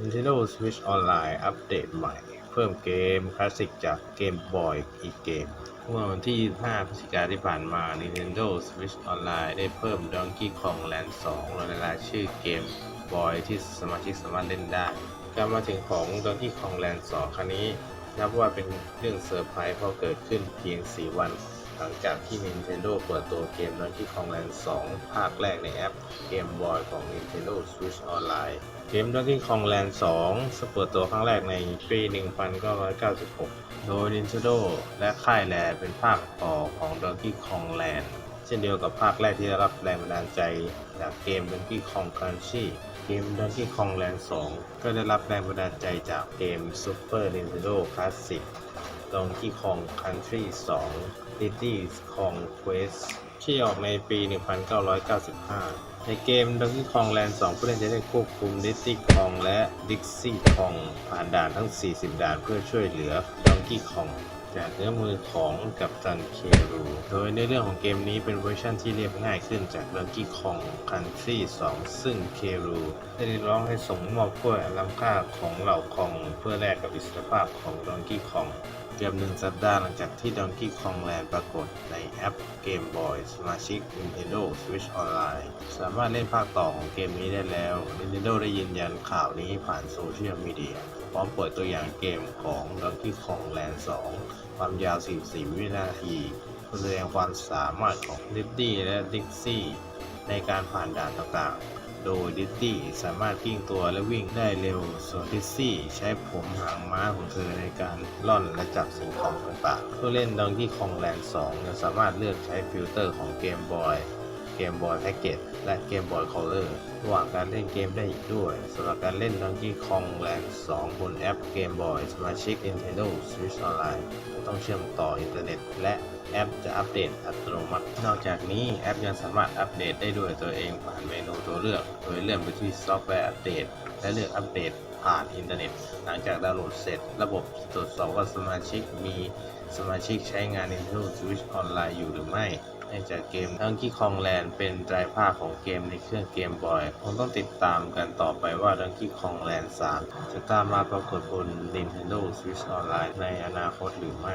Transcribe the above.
Nintendo Switch Online อัปเดตใหม่ เพิ่มเกมคลาสสิกจากเกมบอยอีกเกมเมื่อวันที่ 25 พฤศจิกายนที่ผ่านมา Nintendo Switch Online ได้เพิ่ม Donkey Kong Land 2ลงในรายชื่อเกมบอยที่สมาชิกสามารถเล่นได้การมาถึงของ Donkey Kong Land 2 ครั้งนี้ นับว่าเป็นเรื่องเซอร์ไพรส์เพราะเกิดขึ้นเพียง 4 วัน หลังจากที่ Nintendo เปิดตัวเกม Donkey Kong Land 2 ภาคแรกในแอปเกมบอยของ Nintendo Switch Online เกม Donkey Kong Land 2เปิดตัวครั้งแรกในปี 1996 โดย Nintendo และค่ายแลเป็นภาคต่อของ Donkey Kong Land เช่นเดียวกับภาคแรกที่ได้รับแรงบันดาลใจ จากเกม Donkey Kong Country เกม Donkey Kong Land 2 ก็ได้รับแรงบันดาลใจจากเกม Super Nintendo Classic ดองกี้คองคันทรี2ลิตี้คองเควสที่ออกในปี 1995 ในเกมดองกี้คองแลนด์2ผู้เล่นจะได้ควบคุมดิตี้คองและดิกซี่คองผ่านด่านทั้ง 40 ด่านเพื่อช่วยเหลือดองกี้คอง จากเนื้อมือของกัปตันเครู โดยในเรื่องของเกมนี้เป็นเวอร์ชันที่เรียบง่ายขึ้นจาก Donkey Kong Country 2ซึ่งเครูได้ร้องให้ส่งมอบกล้วยล้ำค่าของเหล่าคองเพื่อแลกกับอิสรภาพของดองกี้คองเกือบหนึ่งสัปดาห์หลังจากที่ Donkey Kong Land ปรากฏ แอป Game Boy สมาชิก Nintendo Switch Online สามารถเล่นภาคต่อของเกมนี้ได้แล้ว Nintendo ได้ยืนยันข่าวนี้ผ่านโซเชียลมีเดียพร้อมเปิดตัวอย่างเกมของ Donkey Kong Land 2 ความยาว 44 วินาทีแสดงความสามารถของ Diddy และ Dixie ในการผ่านด่านต่างๆ โดยดิ d ดี้สามารถกิ้งตัวและวิ่งได้เร็ว ส่วนดิตซี่ใช้ผมหางม้าของเธอในการล่อนและจับสิ่งของต่างๆผู้เล่นดองกี้คองแลนด์2จะสามารถเลือกใช้ฟิลเตอร์ของเกมบอย เกมบอยแพ็กเกจและเกมบอยคอลเลอร์ระหว่างการเล่นเกมได้อีกด้วยสำหรับการเล่น Donkey Kong Land 2บนแอปเกมบอยสมาชิก Nintendo Switch Online ต้องเชื่อมต่ออินเทอร์เน็ต และแอปจะอัปเดตอัตโนมัติ นอกจากนี้แอปยังสามารถอัปเดตได้ด้วยตัวเองผ่านเมนูตัวเลือก โดยเลื่อนไปที่ซอฟต์แวร์อัปเดต และเลือกอัปเดตผ่านอินเทอร์เน็ต หลังจากดาวน์โหลดเสร็จ ระบบตรวจสอบว่าสมาชิกมีสมาชิกใช้งาน Nintendo Switch Online อยู่หรือไม่ เนื่องจากเกม Donkey Kong Land เป็นไตรภาคของเกมในเครื่องเกมบอยคงต้องติดตามกันต่อไปว่า Donkey Kong Land 3จะตามมาปรากฏบน Nintendo Switch Online ในอนาคตหรือไม่